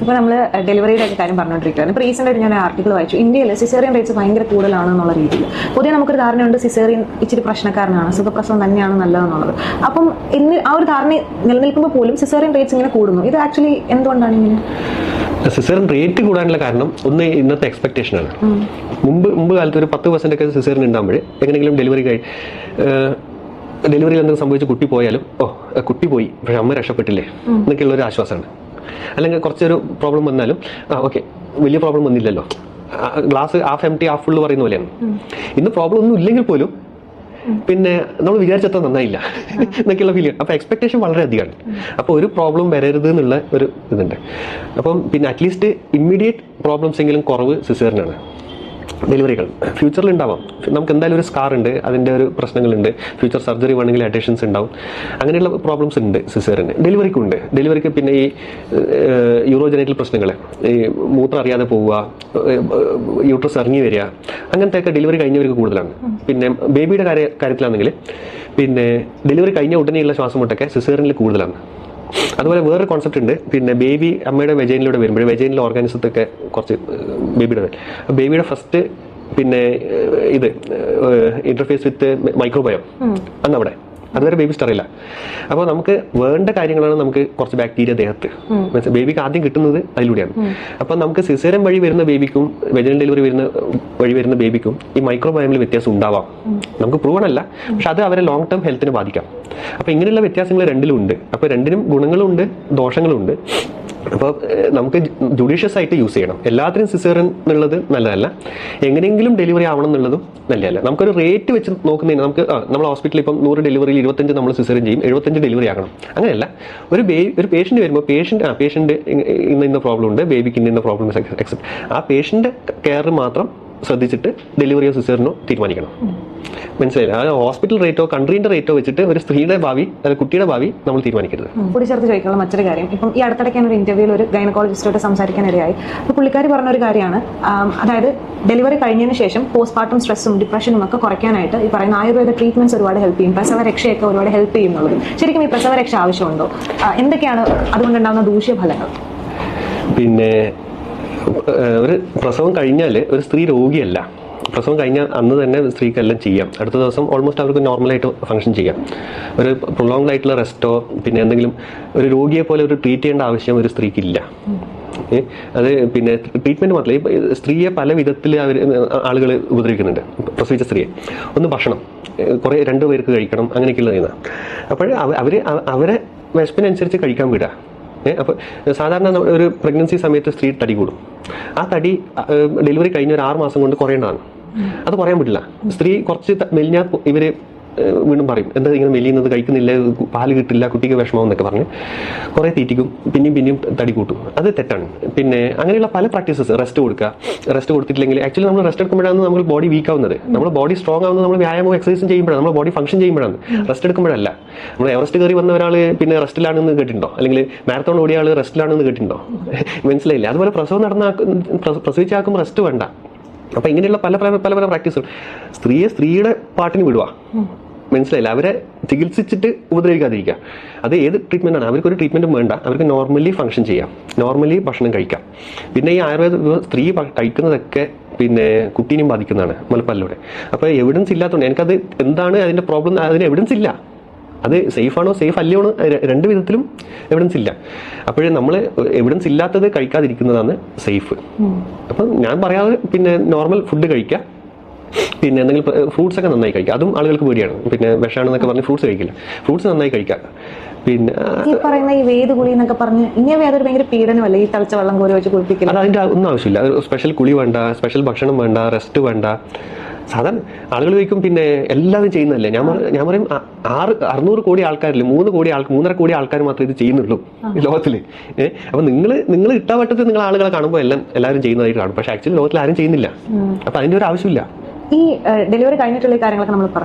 ഇപ്പോൾ നമ്മൾ ഡെലിവറിയുടെ ഒക്കെ കാര്യം പറഞ്ഞുകൊണ്ടിരിക്കുകയാണ് ഇപ്പോൾ റീസെന്റ് ആയിട്ട് ഞാൻ ആർട്ടിക്കിൾ വായിച്ചു. ഇന്ത്യയിൽ സിസേറിയൻ റേറ്റ്സ് ഭയങ്കര കൂടുതലാണ് എന്നുള്ള രീതിയിൽ. പുതിയ നമുക്കൊരു ധാരണയുണ്ട് സിസേറിയൻ ഇച്ചിരി പ്രശ്നക്കാരനാണ് സുഖപ്രസവം തന്നെയാണ് നല്ലതെന്നുള്ളത്. അപ്പം ഇന്ന് ആ ഒരു ധാരണ നിലനിൽക്കുമ്പോൾ പോലും സിസേറിയൻ റേറ്റ്സ് ഇങ്ങനെ കൂടുന്നു. ഇത് ആക്ച്വലി എന്തുകൊണ്ടാണ് ഇങ്ങനെ? സിസേറിൻ റേറ്റ് കൂടാനുള്ള കാരണം ഒന്ന് ഇന്നത്തെ എക്സ്പെക്ടേഷനാണ് മുമ്പ് മുമ്പ് കാലത്ത് ഒരു പത്ത് പെർസെന്റ് ഒക്കെ സിസേറിൻ ഉണ്ടാകുമ്പോൾ എങ്ങനെയെങ്കിലും ഡെലിവറി കഴി ഡെലിവറിയിൽ എന്തെങ്കിലും സംഭവിച്ച് കുട്ടി പോയാലും ഓ കുട്ടി പോയി പക്ഷെ അമ്മ രക്ഷപ്പെട്ടില്ലേ? എന്നൊക്കെയുള്ള ഒരു ആശ്വാസമാണ്. അല്ലെങ്കിൽ കുറച്ചൊരു പ്രോബ്ലം വന്നാലും ആ ഓക്കെ വലിയ പ്രോബ്ലം വന്നില്ലല്ലോ. Glass half empty half full പറയുന്ന പോലെയാണ്. ഇന്ന് പ്രോബ്ലം ഒന്നും ഇല്ലെങ്കിൽ പോലും പിന്നെ നമ്മൾ വിചാരിച്ചത്ര നന്നായില്ല എന്നൊക്കെയുള്ള ഫീലിംഗ് അപ്പോൾ എക്സ്പെക്ടേഷൻ വളരെ അധികമാണ്. അപ്പോൾ ഒരു പ്രോബ്ലം വരരുത് എന്നുള്ള ഒരു ഇതുണ്ട്. അപ്പം പിന്നെ അറ്റ്ലീസ്റ്റ് ഇമ്മീഡിയറ്റ് പ്രോബ്ലംസ് എങ്കിലും കുറവ് സിസേറിനാണ് ഡെലിവറികൾ. ഫ്യൂച്ചറിൽ ഉണ്ടാവാം. നമുക്ക് എന്തായാലും ഒരു സ്കാർ ഉണ്ട് അതിന്റെ ഒരു പ്രശ്നങ്ങളുണ്ട്. ഫ്യൂച്ചർ സർജറി വേണമെങ്കിൽ അഡീഷൻസ് ഉണ്ടാവും. അങ്ങനെയുള്ള പ്രോബ്ലംസ് ഉണ്ട് സിസേറിന്. ഡെലിവറിക്കും ഉണ്ട്. ഡെലിവറിക്ക് പിന്നെ ഈ യൂറോജനൈറ്റൽ പ്രശ്നങ്ങൾ ഈ മൂത്രം അറിയാതെ പോവുക യൂട്രസ് ഇറങ്ങി വരിക അങ്ങനത്തെയൊക്കെ ഡെലിവറി കഴിഞ്ഞവർക്ക് കൂടുതലാണ്. പിന്നെ ബേബിയുടെ കാര്യ കാര്യത്തിലാണെങ്കിൽ പിന്നെ ഡെലിവറി കഴിഞ്ഞ ഉടനെയുള്ള ശ്വാസം മുട്ടൊക്കെ സിസേറിനിൽ കൂടുതലാണ്. അതുപോലെ വേറൊരു കോൺസെപ്റ്റ് ഉണ്ട്. പിന്നെ ബേബി അമ്മയുടെ വെജൈനിലൂടെ വരുമ്പോൾ വെജൈനിലെ ഓർഗാനിസത്തൊക്കെ കുറച്ച് ബേബിയുടെ ബേബിയുടെ ഫസ്റ്റ് പിന്നെ ഇത് ഇന്റർഫേസ് വിത്ത് മൈക്രോബയോ അന്ന് അവിടെ അതുവരെ ബേബി സ്റ്ററില്ല അപ്പോൾ നമുക്ക് വേണ്ട കാര്യങ്ങളാണ് നമുക്ക് കുറച്ച് ബാക്ടീരിയ ദേഹത്ത്. മീൻസ് ബേബിക്ക് ആദ്യം കിട്ടുന്നത് അതിലൂടെയാണ്. അപ്പോൾ നമുക്ക് സിസേറിയൻ വഴി വരുന്ന ബേബിക്കും വെജിനൽ ഡെലിവറി വരുന്ന വഴി വരുന്ന ബേബിക്കും ഈ മൈക്രോബയോമിൽ വ്യത്യാസം ഉണ്ടാവാം. നമുക്ക് പ്രൂവൺ അല്ല. പക്ഷെ അത് അവരെ ലോങ് ടേം ഹെൽത്തിനെ ബാധിക്കാം. അപ്പോൾ ഇങ്ങനെയുള്ള വ്യത്യാസങ്ങൾ രണ്ടിലും ഉണ്ട് അപ്പോൾ രണ്ടിനും ഗുണങ്ങളുണ്ട് ദോഷങ്ങളുണ്ട്. അപ്പോൾ നമുക്ക് ജുഡീഷ്യസ് ആയിട്ട് യൂസ് ചെയ്യണം. എല്ലാത്തിനും സിസേറിയൻ എന്നുള്ളത് നല്ലതല്ല. എങ്ങനെയെങ്കിലും ഡെലിവറി ആവണം എന്നുള്ളതും നല്ലതല്ല. നമുക്കൊരു റേറ്റ് വെച്ച് നോക്കുന്നതിന് നമുക്ക് നമ്മൾ ഹോസ്പിറ്റലിൽ ഇപ്പം നൂറ് ഡെലിവറിയിൽ ഇരുപത്തഞ്ച് നമ്മൾ സിസേറിയൻ ചെയ്യും എഴുപത്തഞ്ച് ഡെലിവറി ആകണം. അങ്ങനെയല്ല. ഒരു ബേ ഒരു പേഷ്യന്റ് വരുമ്പോൾ പേഷ്യന്റ് ആ പേഷ്യന്റ് ഇന്ന ഇന്ന പ്രോബ്ലം ഉണ്ട് ബേബിക്ക് ഇന്ന ഇന്ന പ്രോബ്ലം എക്സെപ്റ്റ് ആ പേഷ്യന്റ് കെയർ മാത്രം ശ്രദ്ധിച്ചിട്ട് ഡെലിവറിയോ സിസേറിനോ തീരുമാനിക്കണം. മനസ്സിലായില്ല? അതായത് ഹോസ്പിറ്റൽ റേറ്റോ കൺട്രീന്റെ റേറ്റോ വെച്ചിട്ട് ഒരു സ്ത്രീയുടെ ഭാവി അല്ലെങ്കിൽ കുട്ടിയുടെ ഭാവി നമ്മൾ തീരുമാനിക്കരുത്. കൂടി ചേർത്ത് ചോദിക്കാനുള്ള മറ്റൊരു കാര്യം. ഇപ്പം ഈ അടുത്തിടയ്ക്ക് ഒരു ഇന്റർവ്യൂവിൽ ഒരു ഗൈനക്കോളജിസ്റ്റോട് സംസാരിക്കാനിടയായി. അപ്പോൾ പുള്ളിക്കാരി പറഞ്ഞ ഒരു കാര്യമാണ് അതായത് ഡെലിവറി കഴിഞ്ഞതിന് ശേഷം പോസ്റ്റ്മോർട്ടം സ്ട്രെസ്സും ഡിപ്രഷനും ഒക്കെ കുറയ്ക്കാനായിട്ട് ഈ പറയുന്ന ആയുർവേദ ട്രീറ്റ്മെന്റ്സ് ഒരുപാട് ഹെൽപ്പ് ചെയ്യും. പ്രസവ രക്ഷയൊക്കെ ഒരുപാട് ഹെൽപ്പ് ചെയ്യുന്നുള്ളത് ശരിക്കും ഈ പ്രസവ രക്ഷ ആവശ്യമുണ്ടോ? എന്തൊക്കെയാണ് അതുകൊണ്ടുണ്ടാകുന്ന ദൂഷ്യഫലങ്ങൾ? പിന്നെ ഒരു പ്രസവം കഴിഞ്ഞാൽ ഒരു സ്ത്രീ രോഗിയല്ല. പ്രസവം കഴിഞ്ഞാൽ അന്ന് തന്നെ സ്ത്രീക്ക് എല്ലാം ചെയ്യാം. അടുത്ത ദിവസം ഓൾമോസ്റ്റ് അവർക്ക് നോർമലായിട്ട് ഫംഗ്ഷൻ ചെയ്യാം. ഒരു പ്രൊലോങ്ഡ് ആയിട്ടുള്ള റെസ്റ്റോ പിന്നെ എന്തെങ്കിലും ഒരു രോഗിയെ പോലെ ഒരു ട്രീറ്റ് ചെയ്യേണ്ട ആവശ്യം ഒരു സ്ത്രീക്കില്ല. അത് പിന്നെ ട്രീറ്റ്മെന്റ് മാത്രമല്ല. സ്ത്രീയെ പല വിധത്തിൽ അവർ ആളുകൾ ഉപദ്രവിക്കുന്നുണ്ട്. പ്രസവിച്ച സ്ത്രീയെ. ഒന്ന് ഭക്ഷണം. കുറേ രണ്ടു പേർക്ക് കഴിക്കണം അങ്ങനെയൊക്കെയുള്ള അപ്പോൾ അവർ അവരെ വിശപ്പിനനുസരിച്ച് കഴിക്കാൻ വിടുക അപ്പോൾ സാധാരണ ഒരു പ്രഗ്നൻസി സമയത്ത് സ്ത്രീ തടി കൂടും. ആ തടി ഡെലിവറി കഴിഞ്ഞ ഒരു ആറ് മാസം കൊണ്ട് കുറയേണ്ടതാണ്. അത് കുറയാൻ പറ്റില്ല. സ്ത്രീ കുറച്ച് മെലിഞ്ഞ മെലിഞ്ഞാൽ ഇവർ വീണ്ടും പറയും എന്താ ഇങ്ങനെ മെലിയുന്നത്? കഴിക്കുന്നില്ല പാൽ കിട്ടില്ല കുട്ടിക്ക് വിഷമം എന്നൊക്കെ പറഞ്ഞ് കുറേ തീറ്റിക്കും പിന്നെയും പിന്നെയും തടി കൂട്ടും. അത് തെറ്റാണ്. പിന്നെ അങ്ങനെയുള്ള പല പ്രാക്ടീസസ് റെസ്റ്റ് കൊടുക്കുക. റെസ്റ്റ് കൊടുത്തിട്ടില്ലെങ്കിൽ ആക്ച്വലി നമ്മൾ റെസ്റ്റ് എടുക്കുമ്പോഴാണ് നമ്മൾ ബോഡി വീക്ക് ആവുന്നത്. നമ്മൾ ബോഡി സ്ട്രോങ് ആവുന്നത് നമ്മൾ വ്യായാമം എക്സസൈസും ചെയ്യുമ്പോഴാണ്. നമ്മൾ ബോഡി ഫംഗ്ഷൻ ചെയ്യുമ്പോഴാണ്. റെസ്റ്റ് എടുക്കുമ്പോഴല്ല. നമ്മൾ എവറസ്റ്റ് കയറി വന്ന ഒരാൾ പിന്നെ റെസ്റ്റിലാണെന്ന് കേട്ടിട്ടുണ്ടോ? അല്ലെങ്കിൽ മാരത്തോൺ ഓടിയ ആൾ റെസ്റ്റിലാണെന്ന് കേട്ടിട്ടുണ്ടോ? മനസ്സിലായില്ല? അതുപോലെ പ്രസവം നടന്ന പ്രസവിച്ചാക്കുമ്പോൾ പ്രസവിച്ചാക്കും റെസ്റ്റ് വേണ്ട. അപ്പൊ ഇങ്ങനെയുള്ള പല പല പല പ്രാക്ടീസുകൾ സ്ത്രീയെ സ്ത്രീയുടെ പാട്ടിന് വിടുക. മനസ്സിലായില്ല. അവരെ ചികിത്സിച്ചിട്ട് ഉപദ്രവിക്കാതിരിക്കുക. അത് ഏത് ട്രീറ്റ്മെന്റ് ആണ്? അവർക്കൊരു ട്രീറ്റ്മെന്റും വേണ്ട. അവർക്ക് നോർമലി ഫങ്ഷൻ ചെയ്യാം. നോർമലി ഭക്ഷണം കഴിക്കാം. പിന്നെ ഈ ആയുർവേദ സ്ത്രീ കഴിക്കുന്നതൊക്കെ പിന്നെ കുട്ടീനെയും ബാധിക്കുന്നതാണ് മുലപ്പാലിലൂടെ അപ്പോൾ എവിഡൻസ് ഇല്ലാത്തതുകൊണ്ട് എനിക്കത് എന്താണ് അതിന്റെ പ്രോബ്ലം അതിന് എവിഡൻസ് ഇല്ല. അത് സേഫാണോ ആണോ? സേഫ് അല്ലയോ രണ്ട് വിധത്തിലും എവിഡൻസ് ഇല്ല. അപ്പോഴേ നമ്മൾ എവിഡൻസ് ഇല്ലാത്തത് കഴിക്കാതിരിക്കുന്നതാണ് സേഫ് അപ്പം ഞാൻ പറയാതെ പിന്നെ നോർമൽ ഫുഡ് കഴിക്കുക. പിന്നെ എന്തെങ്കിലും ഫ്രൂട്ട്സ് ഒക്കെ നന്നായി കഴിക്കുക അതും ആളുകൾക്ക് പേടിയാണ്. പിന്നെ വിഷമാണെന്നൊക്കെ പറഞ്ഞ് ഫ്രൂട്ട്സ് കഴിക്കില്ല. ഫ്രൂട്ട്സ് നന്നായി കഴിക്കുക പിന്നെ ഈ പറയുന്ന ഈ വേദ കുളി എന്നൊക്കെ പറഞ്ഞ് ഇനി വേദ ഭയങ്കര പീഡനമല്ലേ ഈ തളിച്ച വെള്ളം കോരി വെച്ച് കുളിപ്പിക്കുന്നത് അത് അതിന്റെ ഒന്നും ആവശ്യമില്ല. സ്പെഷ്യൽ കുളി വേണ്ട സ്പെഷ്യൽ ഭക്ഷണം വേണ്ട റെസ്റ്റ് വേണ്ട. സാധാരണ ആളുകൾ ചോദിക്കും പിന്നെ എല്ലാവരും ചെയ്യുന്നതല്ലേ? ഞാൻ ഞാൻ പറയും ആറ് അറുന്നൂറ് കോടി ആൾക്കാരില്ല മൂന്ന് കോടി ആൾ മൂന്നര കോടി ആൾക്കാർ മാത്രമേ ഇത് ചെയ്യുന്നുള്ളൂ ഈ ലോകത്തിൽ ഏഹ് അപ്പൊ നിങ്ങൾ നിങ്ങൾ ഇട്ടാവട്ടത്തിൽ നിങ്ങൾ ആളുകളെ കാണുമ്പോൾ എല്ലാം എല്ലാവരും ചെയ്യുന്നതായിട്ട് കാണും. പക്ഷെ ആക്ച്വലി ലോകത്തിൽ ആരും ചെയ്യുന്നില്ല. അപ്പൊ അതിന്റെ ഒരു ആവശ്യമില്ല. ഈ ഡെലിവറി കഴിഞ്ഞിട്ടുള്ള കാര്യങ്ങളൊക്കെ നമ്മൾ പറഞ്ഞു.